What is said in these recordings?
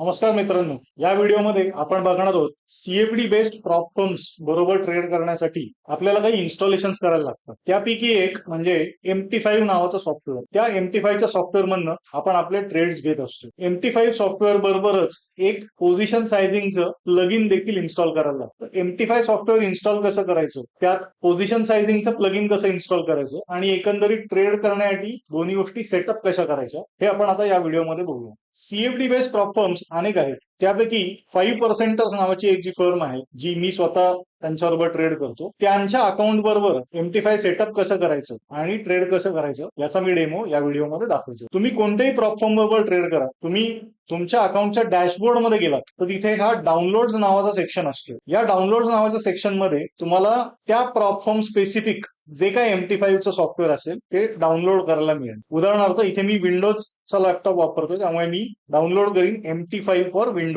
नमस्कार मित्रांनो. या व्हिडिओमध्ये आपण बघणार आहोत सीएफडी बेस्ड प्रॉप फर्म्स बरोबर ट्रेड करण्यासाठी आपल्याला काही इन्स्टॉलेशन करायला लागतात. त्यापैकी एक म्हणजे एमटी फाईव्ह नावाचं सॉफ्टवेअर त्या एमटी फाईव्हच्या सॉफ्टवेअर मधनं आपण आपले ट्रेड्स घेत असतो. एमटी फाईव्ह सॉफ्टवेअर बरोबरच एक पोझिशन सायझिंगचं प्लगइन देखील इन्स्टॉल करायला लागतं. एमटी फाईव्ह सॉफ्टवेअर इन्स्टॉल कसं करायचं? त्यात पोझिशन सायझिंगचं प्लगइन कसं इन्स्टॉल करायचं? आणि एकंदरीत ट्रेड करण्यासाठी दोन्ही गोष्टी सेटअप कशा करायच्या? हे आपण आता या व्हिडिओमध्ये बघूया. सीएफडी बेस्ड प्रॉप फर्म्स अनेक आहेत. त्यापैकी फाईव्ह पर्सेंटर्स नावाची एक जी फर्म आहे जी मी स्वतः त्यांच्याबरोबर ट्रेड करतो त्यांच्या अकाउंट बरोबर एमटी फाय सेटअप कसं करायचं आणि ट्रेड कसं करायचं याचा मी डेमो या व्हिडिओमध्ये दाखवतो. तुम्ही कोणत्याही प्लॅटफॉर्म बरोबर ट्रेड करा. तुम्ही तुमच्या अकाउंटच्या डॅशबोर्डमध्ये गेलात तर तिथे हा डाउनलोड नावाचा सेक्शन असतो. या डाउनलोड नावाच्या सेक्शनमध्ये तुम्हाला त्या प्रॉप फॉर्म स्पेसिफिक जे काही एमटी फाईव्हचं सॉफ्टवेअर असेल ते डाउनलोड करायला मिळेल. उदाहरणार्थ इथे मी विंडोजचा लॅपटॉप वापरतो त्यामुळे मी डाउनलोड करीन एमटी फाईव्ह फॉर विंडोज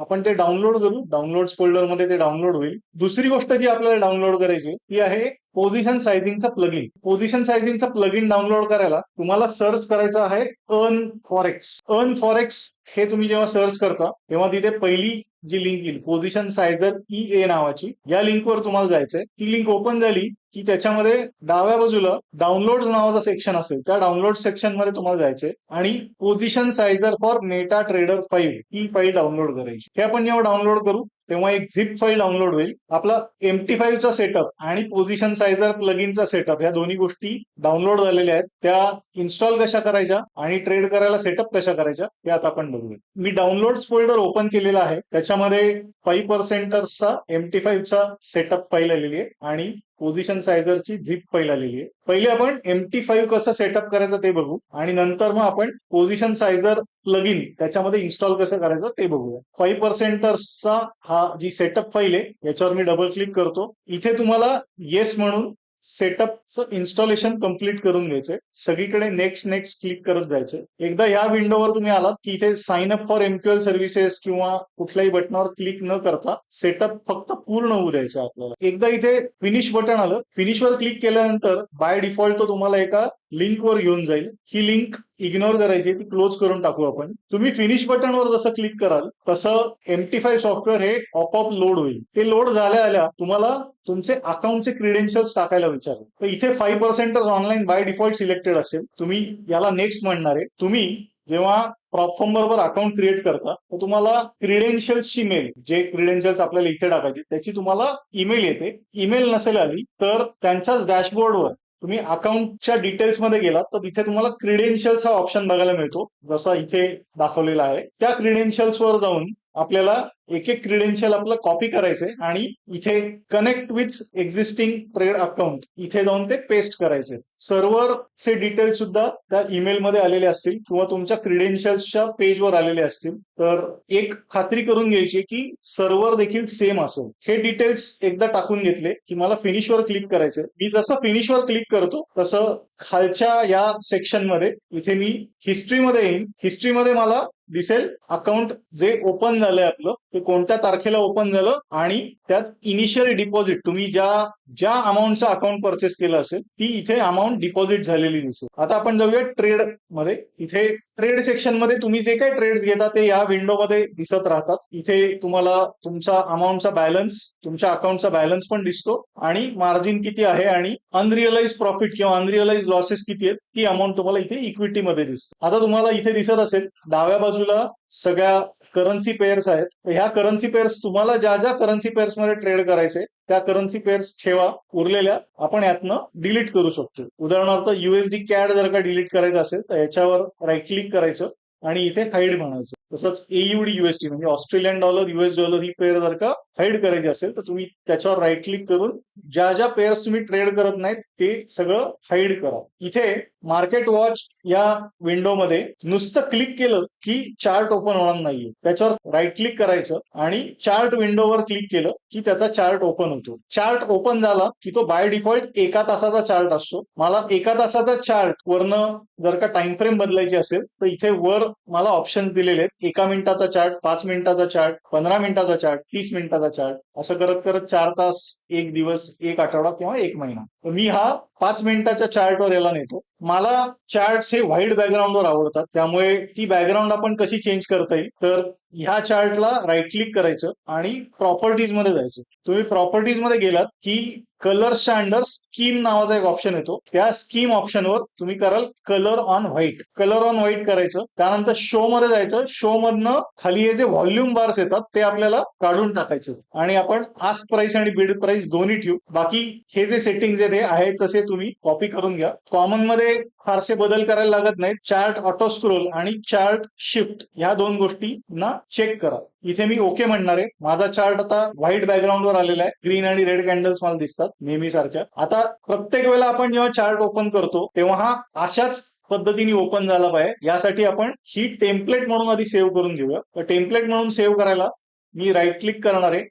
आपण ते डाउनलोड करू. डाउनलोड फोल्डरमध्ये ते डाउनलोड होईल. दुसरी गोष्ट जी आपल्याला डाउनलोड करायची ती आहे पोझिशन सायझिंगचा प्लगइन पोझिशन सायझिंगचा प्लगइन डाउनलोड करायला तुम्हाला सर्च करायचं आहे अर्न फॉरेक्स अर्न फॉरेक्स हे तुम्ही जेव्हा सर्च करता तेव्हा तिथे पहिली जी लिंक येईल पोझिशन सायझर ई ए नावाची या लिंकवर तुम्हाला जायचंय. ती लिंक ओपन झाली की त्याच्यामध्ये डाव्या बाजूला डाउनलोड नावाचा सेक्शन असेल त्या डाउनलोड सेक्शनमध्ये तुम्हाला जायचे आणि position sizer for MetaTrader file he file download करायची. हे आपण जेव्हा डाउनलोड करू तेव्हा एक झिप फाईल डाउनलोड होईल. आपला एमटी फाईव्हचा सेटअप आणि पोझिशन सायझर प्लगिनचा सेटअप या दोन्ही गोष्टी डाउनलोड झालेल्या आहेत. त्या इन्स्टॉल कशा करायच्या आणि ट्रेड करायला सेटअप कशा करायच्या हे आता आपण बघूया. मी डाउनलोड फोल्डर ओपन केलेला आहे. त्याच्यामध्ये फाईव्ह पर्सेंटर्सचा एमटी फाईव्हचा सेटअप फाईल आलेली आहे. आणि पोझिशन सायझरची झिप फाईल आलेली आहे. पहिले आपण एमटी फाईव्ह कसं सेटअप करायचं ते बघू. आणि नंतर मग आपण पोझिशन सायझर प्लगइन त्याच्यामध्ये इन्स्टॉल कसं करायचं ते बघूया. फाईव्ह पर्सेंटर्सचा हा जी सेटअप फाईल आहे याच्यावर मी डबल क्लिक करतो. इथे तुम्हाला येस म्हणून सेटअपचं इन्स्टॉलेशन कंप्लीट करून घ्यायचे. सगळीकडे नेक्स्ट नेक्स्ट क्लिक करत जायचे. एकदा या विंडोवर तुम्ही आलात की इथे sign up for MQL services किंवा कुठल्याही बटनावर क्लिक न करता सेटअप फक्त पूर्ण होऊ द्यायचं आपल्याला. एकदा इथे फिनिश बटन आलं. फिनिशवर क्लिक केल्यानंतर बाय डिफॉल्ट तो तुम्हाला एका लिंकवर घेऊन जाईल. ही लिंक इग्नोर करायची ती क्लोज करून टाकू आपण. तुम्ही फिनिश बटनवर जसं क्लिक कराल तसं एमटी फाय सॉफ्टवेअर हे ऑपअप लोड होईल. ते लोड झाल्या आल्या तुम्हाला तुमचे अकाउंटचे क्रिडेन्शियल्स टाकायला विचारेल. तर इथे फाईव्ह पर्सेंटच ऑनलाईन बाय डिफॉल्ट सिलेक्टेड असेल. तुम्ही याला नेक्स्ट म्हणणार आहे. तुम्ही जेव्हा प्रॉपफॉर्म बरोबर अकाउंट क्रिएट करता तर तुम्हाला क्रिडेन्शियल्सची मेल जे क्रिडेन्शियल्स आपल्याला इथे टाकायचे त्याची तुम्हाला ईमेल येते. ईमेल नसेल आली तर त्यांच्याच डॅशबोर्डवर तुम्ही अकाउंटच्या डिटेल्समध्ये गेलात तर तिथे तुम्हाला क्रिडेन्शियल्स हा ऑप्शन बघायला मिळतो जसा इथे दाखवलेला आहे. त्या क्रिडेन्शियल्सवर जाऊन आपल्याला एक एक क्रिडेन्शियल आपलं कॉपी करायचंय आणि इथे connect with existing trade account इथे जाऊन ते पेस्ट करायचे सर्व्हरचे डिटेल्स सुद्धा त्या ईमेलमध्ये आलेले असतील किंवा तुमच्या क्रिडेन्शियल्सच्या पेजवर आलेले असतील. तर एक खात्री करून घ्यायची की सर्व्हर देखील सेम असेल. हे डिटेल्स एकदा टाकून घेतले की मला फिनिशवर क्लिक करायचे मी जसं फिनिशवर क्लिक करतो तसं खालच्या या सेक्शनमध्ये इथे मी हिस्ट्रीमध्ये येईन. हिस्ट्रीमध्ये मला दिसेल. अकाउंट जे ओपन झालंय आपलं ते कोणत्या तारखेला ओपन झालं आणि त्यात इनिशियल डिपॉझिट तुम्ही ज्या ज्या अमाऊंटचं अकाउंट परचेस केलं असेल ती इथे अमाऊंट डिपॉझिट झालेली दिसेल. आता आपण जाऊया ट्रेडमध्ये. इथे ट्रेड सेक्शनमध्ये तुम्ही जे काही ट्रेड्स घेता ते या विंडोमध्ये दिसत राहतात. इथे तुम्हाला तुमचा अमाऊंटचा बॅलन्स तुमच्या अकाउंटचा बॅलन्स पण दिसतो आणि मार्जिन किती आहे आणि अनरिअलाइज प्रॉफिट किंवा अनरिअलाइज लॉसेस किती आहेत ती अमाऊंट तुम्हाला इथे इक्विटीमध्ये दिसते. आता तुम्हाला इथे दिसत असेल डाव्या बाजूला सगळ्या करन्सी पेअर्स आहेत. ह्या करन्सी पेअर्स तुम्हाला ज्या ज्या करन्सी पेअर्समध्ये ट्रेड करायचे त्या करन्सी पेअर्स ठेवा उरलेल्या आपण यातनं डिलीट करू शकतो. उदाहरणार्थ युएसडी कॅड जर का डिलीट करायचं असेल तर याच्यावर राईट क्लिक करायचं आणि इथे हाईड म्हणायचं. तसंच एयुडी युएसडी म्हणजे ऑस्ट्रेलियन डॉलर युएस डॉलर ही पेअर जर का हाईड करायची असेल तर तुम्ही त्याच्यावर राईट क्लिक करून ज्या ज्या पेअर्स तुम्ही ट्रेड करत नाहीत ते सगळं हाईड करा. इथे मार्केट वॉच या विंडोमध्ये नुसतं क्लिक केलं की चार्ट ओपन होणार नाहीये. त्याच्यावर राईट क्लिक करायचं आणि चार्ट विंडोवर क्लिक केलं की त्याचा चार्ट ओपन होतो. चार्ट ओपन झाला की तो बाय डिफॉल्ट एका तासाचा चार्ट असतो. मला एका तासाचा चार्ट वरनं जर का टाइम फ्रेम बदलायची असेल तर इथे वर मला ऑप्शन्स दिलेले आहेत. एका मिनिटाचा चार्ट पाच मिनिटाचा चार्ट पंधरा मिनिटाचा चार्ट तीस मिनिटाचा चार्ट असं करत करत चार तास एक दिवस एक आठवडा किंवा एक महिना. मी हा पाच मिनिटाच्या चार्टवर याला नेतो. मला चार्ट हे व्हाईट बॅकग्राऊंडवर आवडतात. त्यामुळे ती बॅकग्राऊंड आपण कशी चेंज करता येईल? तर ह्या चार्टला राईट क्लिक करायचं आणि प्रॉपर्टीजमध्ये जायचं. तुम्ही प्रॉपर्टीजमध्ये गेलात की कलर्सच्या अंडर स्कीम नावाचा एक ऑप्शन येतो. त्या स्कीम ऑप्शनवर तुम्ही कराल colour on white colour on white करायचं. त्यानंतर शो मध्ये जायचं. शो मधनं खाली हे जे व्हॉल्यूम बार्स येतात ते आपल्याला काढून टाकायचं. आणि आपण आस्क प्राइस आणि बिड प्राइस दोन्ही ठेवू. बाकी हे जे सेटिंग आहेत हे आहे तसे तुम्ही कॉपी करून घ्या. कॉमनमध्ये फारसे बदल करायला लागत नाहीत. चार्ट ऑटो स्क्रोल आणि चार्ट शिफ्ट ह्या दोन गोष्टी ना चेक करा. इथे मी ओके म्हणणार आहे. माझा चार्ट आता व्हाईट बॅकग्राऊंडवर आलेला आहे. ग्रीन आणि रेड कॅन्डल्स मला दिसतात नेहमी सारख्या आता प्रत्येक वेळेला आपण जेव्हा चार्ट ओपन करतो तेव्हा हा अशाच पद्धतीने ओपन झाला पाहिजे. यासाठी आपण ही टेम्पलेट म्हणून आधी सेव्ह करून घेऊया. तर टेम्पलेट म्हणून सेव्ह करायला मी राईट क्लिक करणार आहे.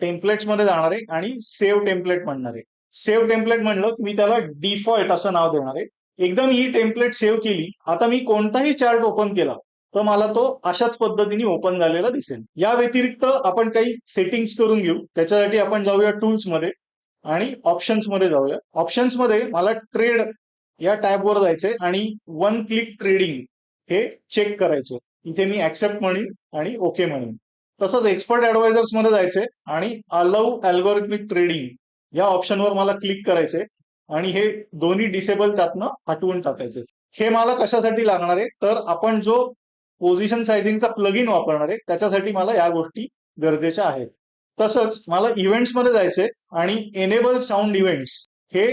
टेम्पलेट्समध्ये जाणार आहे आणि सेव्ह टेम्पलेट म्हणणार आहे. सेव्ह टेम्पलेट म्हणलं की मी त्याला डिफॉल्ट असं नाव देणार आहे. एकदम ही टेम्पलेट सेव्ह केली आता मी कोणताही चार्ट ओपन केला तर मला तो अशाच पद्धतीने ओपन झालेला दिसेल. या व्यतिरिक्त आपण काही सेटिंग्स करून घेऊ त्याच्यासाठी आपण जाऊया टूल्समध्ये आणि ऑप्शन्समध्ये जाऊया. ऑप्शन्समध्ये मला ट्रेड या टॅबवर जायचंय आणि वन क्लिक ट्रेडिंग हे चेक करायचं इथे मी ऍक्सेप्ट म्हणेन आणि ओके म्हणेन. तसंच एक्सपर्ट ऍडवायझर्समध्ये जायचंय आणि अलव अल्गोरिथमिक ट्रेडिंग या ऑप्शनवर मला क्लिक करायचे आणि हे दोन्ही डिसेबल त्यातनं हटवून टाकायचे हे मला कशासाठी लागणार आहे? तर आपण जो पोझिशन सायझिंगचा प्लग इन वापरणार आहे त्याच्यासाठी मला या गोष्टी गरजेच्या आहेत. तसंच मला इव्हेंट्समध्ये आणि एनेबल साऊंड इव्हेंट्स हे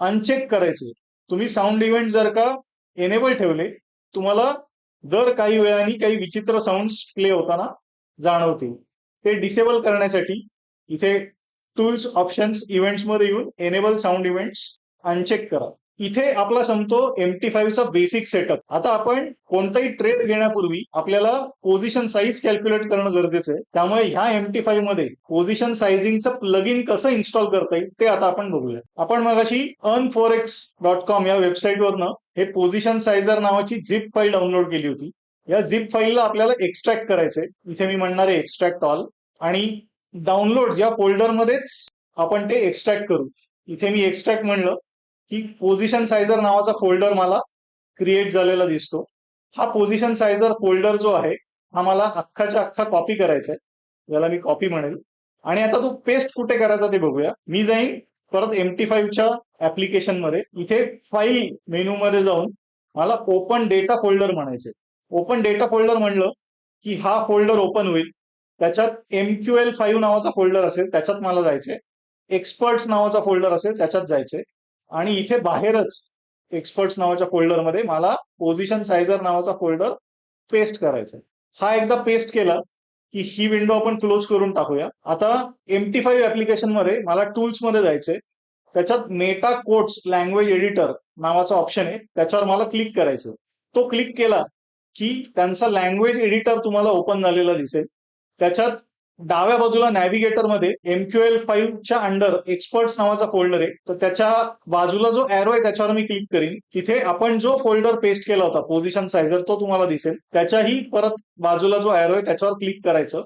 अनचेक करायचे तुम्ही साऊंड इव्हेंट जर का एनेबल ठेवले तुम्हाला दर काही वेळाने काही विचित्र साऊंड प्ले होताना जाणवतील. ते डिसेबल करण्यासाठी इथे टूल्स ऑप्शन्स इव्हेंट्समध्ये येऊन एनेबल साऊंड इव्हेंट्स अनचेक करा. इथे आपला संपतो एम टी फाईव्हचा बेसिक सेटअप आता आपण कोणताही ट्रेड घेण्यापूर्वी आपल्याला पोझिशन साईज कॅल्क्युलेट करणं गरजेचं आहे. त्यामुळे ह्या एम टी फाईव्हमध्ये पोझिशन सायझिंगचं प्लग इन कसं इन्स्टॉल करता येईल ते आता आपण बघूया. आपण मग अशी earn four X dot com या वेबसाईटवरनं हे पोझिशन सायझर नावाची झिप फाईल डाउनलोड केली होती. या झिप फाईलला आपल्याला एक्स्ट्रॅक्ट करायचंय. इथे मी म्हणणार आहे एक्स्ट्रॅक्ट ऑल आणि डाउनलोड या फोल्डरमध्येच आपण ते एक्स्ट्रॅक्ट करू. इथे मी एक्स्ट्रॅक्ट म्हणलं की पोझिशन सायझर नावाचा फोल्डर मला क्रिएट झालेला दिसतो. हा पोझिशन सायझर फोल्डर जो आहे हा मला अख्खाच्या अख्खा कॉपी करायचा आहे. याला मी कॉपी म्हणेल. आणि आता तो पेस्ट कुठे करायचा ते बघूया. मी जाईन परत एम टी फाईव्हच्या ऍप्लिकेशनमध्ये. इथे फाईल मेनू मध्ये जाऊन मला ओपन डेटा फोल्डर म्हणायचे ओपन डेटा फोल्डर म्हणलं की हा फोल्डर ओपन होईल. त्याच्यात एम क्यू एल फाईव्ह नावाचा फोल्डर असेल त्याच्यात मला जायचे. एक्सपर्ट्स नावाचा फोल्डर असेल त्याच्यात जायचे. आणि इथे बाहेरच एक्सपर्ट्स नावाच्या फोल्डरमध्ये मला पोझिशन सायझर नावाचा फोल्डर पेस्ट करायचा हा एकदा पेस्ट केला की ही विंडो आपण क्लोज करून टाकूया. आता एमटी फाईव्ह ऍप्लिकेशनमध्ये मला टूल्समध्ये जायचे त्याच्यात मेटा कोट्स लँग्वेज एडिटर नावाचा ऑप्शन आहे. त्याच्यावर मला क्लिक करायचं तो क्लिक केला की त्यांचा लँग्वेज एडिटर तुम्हाला ओपन झालेला दिसेल. त्याच्यात डाव्या बाजूला नॅव्हिगेटरमध्ये एमक्यूएल फाईव्हच्या अंडर एक्सपर्ट्स नावाचा फोल्डर आहे. तर त्याच्या बाजूला जो एरो आहे त्याच्यावर मी क्लिक करीन. तिथे आपण जो फोल्डर पेस्ट केला होता पोझिशन सायझर तो तुम्हाला दिसेल. त्याच्याही परत बाजूला जो एरो आहे त्याच्यावर क्लिक करायचं.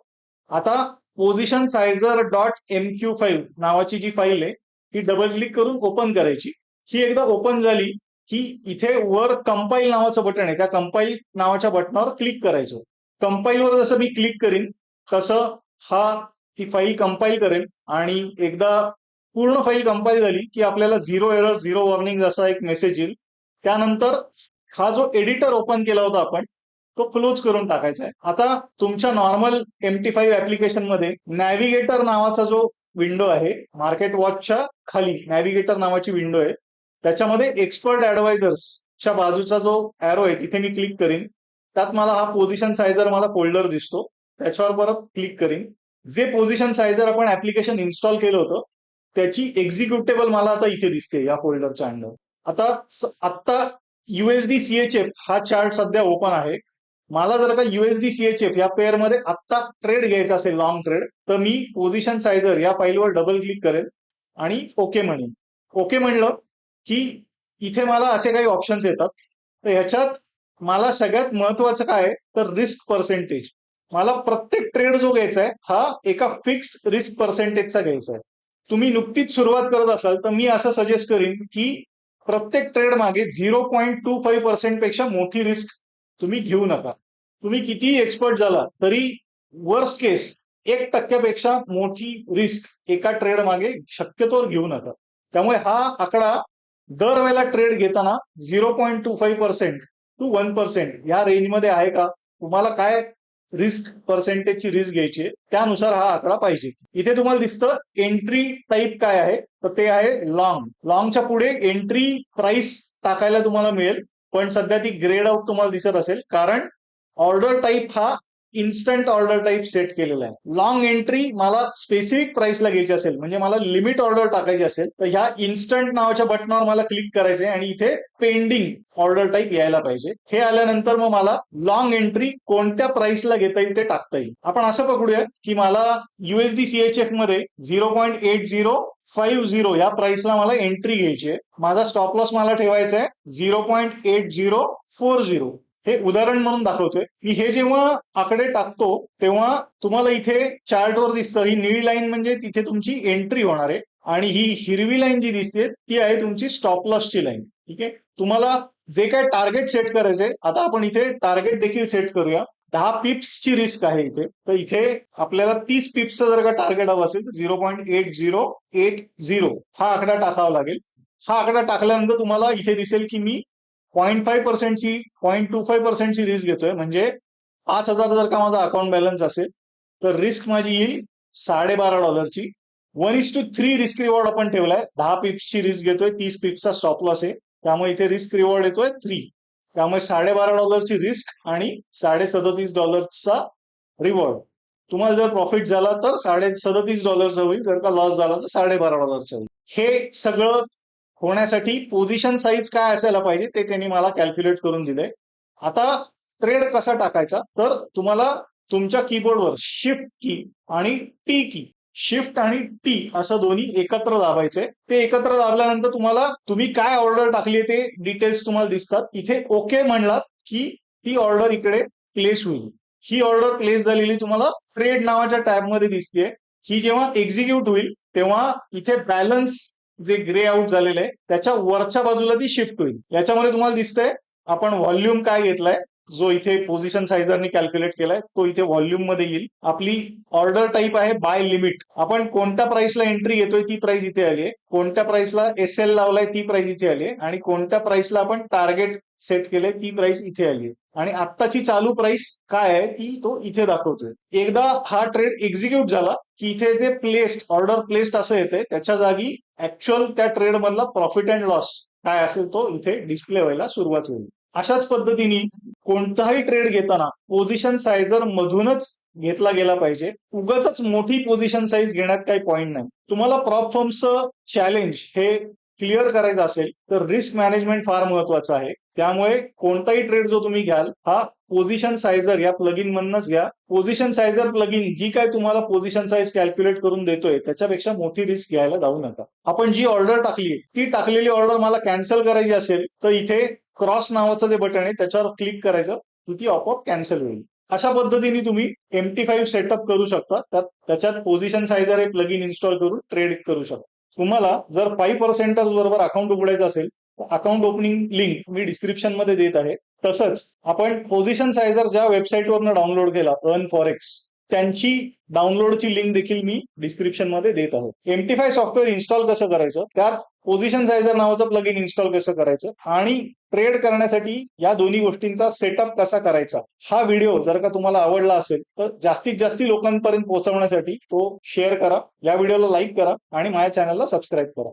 आता position sizer dot M Q five नावाची जी फाईल आहे ती डबल क्लिक करून ओपन करायची. ही एकदा ओपन झाली की इथे वर कंपाईल नावाचं बटन आहे. त्या कंपाईल नावाच्या बटनावर क्लिक करायचं. कंपाईलवर जसं मी क्लिक करीन तसं हा ही फाईल कंपाईल करेल आणि एकदा पूर्ण फाईल कंपाईल झाली की आपल्याला झिरो एरर झिरो वॉर्निंग असा एक मेसेज येईल. त्यानंतर हा जो एडिटर ओपन केला होता आपण तो क्लोज करून टाकायचा आहे. आता तुमच्या नॉर्मल एमटी फाईव्ह ऍप्लिकेशनमध्ये नॅव्हिगेटर नावाचा जो विंडो आहे मार्केट वॉचच्या खाली नॅव्हिगेटर नावाची विंडो आहे त्याच्यामध्ये एक्सपर्ट ऍडवायझर्सच्या बाजूचा जो एरो आहे तिथे मी क्लिक करीन. त्यात मला हा पोझिशन सायझर मला फोल्डर दिसतो. त्याच्यावर परत क्लिक करीन. जे पोझिशन सायझर आपण ऍप्लिकेशन इन्स्टॉल केलं होतं त्याची एक्झिक्युटेबल मला आता इथे दिसते या फोल्डरच्या अंडर आता आता युएसडी सीएचएफ हा चार्ट सध्या ओपन आहे. मला जर का युएसडी सीएचएफ या पेअरमध्ये आत्ता ट्रेड घ्यायचा असेल लॉंग ट्रेड तर मी पोझिशन सायझर या फाईलवर डबल क्लिक करेल आणि ओके म्हणेन. ओके म्हणलं की इथे मला असे काही ऑप्शन्स येतात. तर ह्याच्यात मला सगळ्यात महत्वाचं काय तर रिस्क पर्सेंटेज मला प्रत्येक ट्रेड जो घ्यायचा आहे हा एका फिक्स्ड रिस्क पर्सेंटेजचा घ्यायचा आहे. तुम्ही नुकतीच सुरुवात करत असाल तर मी असं सजेस्ट करीन की प्रत्येक ट्रेड मागे झिरो पॉईंट टू फाईव्ह पर्सेंटपेक्षा मोठी रिस्क तुम्ही घेऊ नका. तुम्ही कितीही एक्सपर्ट झाला तरी वर्स्ट केस एक टक्क्यापेक्षा मोठी रिस्क एका ट्रेड मागे शक्यतोवर घेऊ नका. त्यामुळे हा आकडा दरवेळेला ट्रेड घेताना zero point two five percent to one percent या रेंजमध्ये आहे का? तुम्हाला काय रिस्क पर्सेंटेजची रिस्क घ्यायची आहे. त्यानुसार हा आकडा पाहिजे. इथे तुम्हाला दिसतं एंट्री टाईप काय आहे? तर ते आहे लॉंग लॉंगच्या पुढे एंट्री प्राइस टाकायला तुम्हाला मिळेल. पण सध्या ती ग्रेड आउट तुम्हाला दिसत असेल. कारण ऑर्डर टाईप हा इन्स्टंट ऑर्डर टाईप सेट केलेला आहे. लॉंग एंट्री मला स्पेसिफिक प्राइसला घ्यायची असेल म्हणजे मला लिमिट ऑर्डर टाकायची असेल तर ह्या इन्स्टंट नावाच्या बटनावर मला क्लिक करायचंय आणि इथे पेंडिंग ऑर्डर टाईप यायला पाहिजे. हे आल्यानंतर मग मला लॉंग एंट्री कोणत्या प्राइसला घेता येईल ते टाकता येईल. आपण असं पकडूया की मला USD सीएचएफमध्ये zero point eight zero five zero या प्राइसला मला एंट्री घ्यायची आहे. माझा स्टॉप लॉस मला ठेवायचा आहे zero point eight zero four zero हे उदाहरण म्हणून दाखवतोय की हे जेव्हा आकडे टाकतो तेव्हा तुम्हाला इथे चार्टवर दिसतं. ही निळी लाईन म्हणजे तिथे तुमची एंट्री होणार आहे आणि ही हिरवी लाईन जी दिसते ती आहे तुमची स्टॉप लॉसची लाईन ठीक आहे? तुम्हाला जे काय टार्गेट सेट करायचंय आता आपण इथे टार्गेट देखील सेट करूया. दहा पिप्सची रिस्क आहे इथे. तर इथे आपल्याला तीस पिप्सचं जर का टार्गेट हवं असेल तर zero point eight zero eight zero हा आकडा टाकावा लागेल. हा आकडा टाकल्यानंतर तुम्हाला इथे दिसेल की मी पॉईंट फाईव्ह पर्सेंटची पॉईंट टू फाईव्ह पर्सेंटची रिस्क घेतोय. म्हणजे पाच हजार जर का माझा अकाउंट बॅलन्स असेल तर रिस्क माझी येईल साडेबारा डॉलरची one is to three risk reward आपण ठेवलाय. दहा पिप्सची रिस्क घेतोय तीस पिप्सचा स्टॉप लॉस आहे. त्यामुळे इथे रिस्क रिवॉर्ड येतोय थ्री त्यामुळे साडेबारा डॉलरची रिस्क आणि साडे सदतीस डॉलरचा रिवॉर्ड तुम्हाला जर प्रॉफिट झाला तर साडे सदतीस डॉलरचा होईल. जर का लॉस झाला तर साडेबारा डॉलरचा होईल. हे सगळं होण्यासाठी पोझिशन साईज काय असायला पाहिजे ते त्यांनी मला कॅल्क्युलेट करून दिले आता ट्रेड कसा टाकायचा? तर तुम्हाला तुमच्या कीबोर्डवर शिफ्ट की आणि टी की शिफ्ट आणि टी असं दोन्ही एकत्र दाबायचे. ते एकत्र दाबल्यानंतर तुम्हाला तुम्ही काय ऑर्डर टाकली ते डिटेल्स तुम्हाला दिसतात. इथे ओके म्हणलात की ती ऑर्डर इकडे प्लेस होईल. ही ऑर्डर प्लेस झालेली तुम्हाला ट्रेड नावाच्या टॅबमध्ये दिसते ही जेव्हा एक्झिक्यूट होईल तेव्हा इथे बॅलन्स जे ग्रे आउट झालेलं आहे त्याच्या वरच्या बाजूला ती शिफ्ट होईल. याच्यामध्ये तुम्हाला दिसतंय आपण व्हॉल्यूम काय घेतलाय जो इथे पोझिशन सायझरने कॅल्क्युलेट केलाय तो इथे व्हॉल्यूममध्ये येईल. आपली ऑर्डर टाईप आहे बाय लिमिट आपण कोणत्या प्राइसला एंट्री घेतोय ती प्राइस इथे आली आहे. कोणत्या प्राइसला एस एल लावलाय ती प्राइस इथे आली आहे. आणि कोणत्या प्राइसला आपण टार्गेट सेट केलंय ती प्राइस इथे आली आणि आत्ताची चालू प्राइस काय आहे ती तो इथे दाखवतोय. एकदा हा ट्रेड एक्झिक्यूट झाला की इथे जे प्लेस्ड ऑर्डर प्लेस्ड असं येते त्याच्या जागी ऍक्च्युअल त्या ट्रेड मधला प्रॉफिट अँड लॉस काय असेल तो इथे डिस्प्ले व्हायला सुरुवात होईल. अशाच पद्धतीने कोणताही ट्रेड घेताना पोझिशन सायझर मधूनच घेतला गेला पाहिजे. उगाच मोठी पोझिशन साईज घेण्यात काही पॉईंट नाही. तुम्हाला प्रॉप फर्मचं चॅलेंज हे क्लिअर करायचं असेल तर रिस्क मॅनेजमेंट फार महत्वाचं आहे. त्यामुळे कोणताही ट्रेड जो तुम्ही घ्याल हा पोझिशन सायझर या प्लगिन मधनच घ्या. पोझिशन सायझर प्लगिन जी काय तुम्हाला पोझिशन साईज कॅल्क्युलेट करून देतोय त्याच्यापेक्षा मोठी रिस्क घ्यायला जाऊ नका. आपण जी ऑर्डर टाकली ती टाकलेली ऑर्डर मला कॅन्सल करायची असेल तर इथे क्रॉस नावाचं जे बटन आहे त्याच्यावर क्लिक करायचं ती आपोआप कॅन्सल होईल. अशा पद्धतीने तुम्ही एम टी फाईव्ह सेटअप करू शकता. त्याच्यात पोझिशन सायझर हे प्लगिन इन्स्टॉल करून ट्रेड करू शकता. तुम्हाला जर फाईव्ह पर्सेंटच बरोबर अकाउंट उघडायचं असेल अकाउंट ओपनिंग लिंक मी डिस्क्रिप्शनमध्ये देत आहे. तसंच आपण पोझिशन सायझर ज्या वेबसाईटवरनं डाउनलोड केला अर्न फॉरेक्स त्यांची डाउनलोडची लिंक देखील मी डिस्क्रिप्शनमध्ये देत आहोत. एमटी फाय सॉफ्टवेअर इन्स्टॉल कसं करायचं? त्यात पोझिशन सायझर नावाचं प्लगिन इन्स्टॉल कसं करायचं? आणि ट्रेड करण्यासाठी या दोन्ही गोष्टींचा सेटअप कसा करायचा? हा व्हिडिओ जर का तुम्हाला आवडला असेल तर जास्तीत जास्त लोकांपर्यंत पोहोचवण्यासाठी तो शेअर करा. या व्हिडिओला लाईक करा आणि माझ्या चॅनलला सबस्क्राईब करा.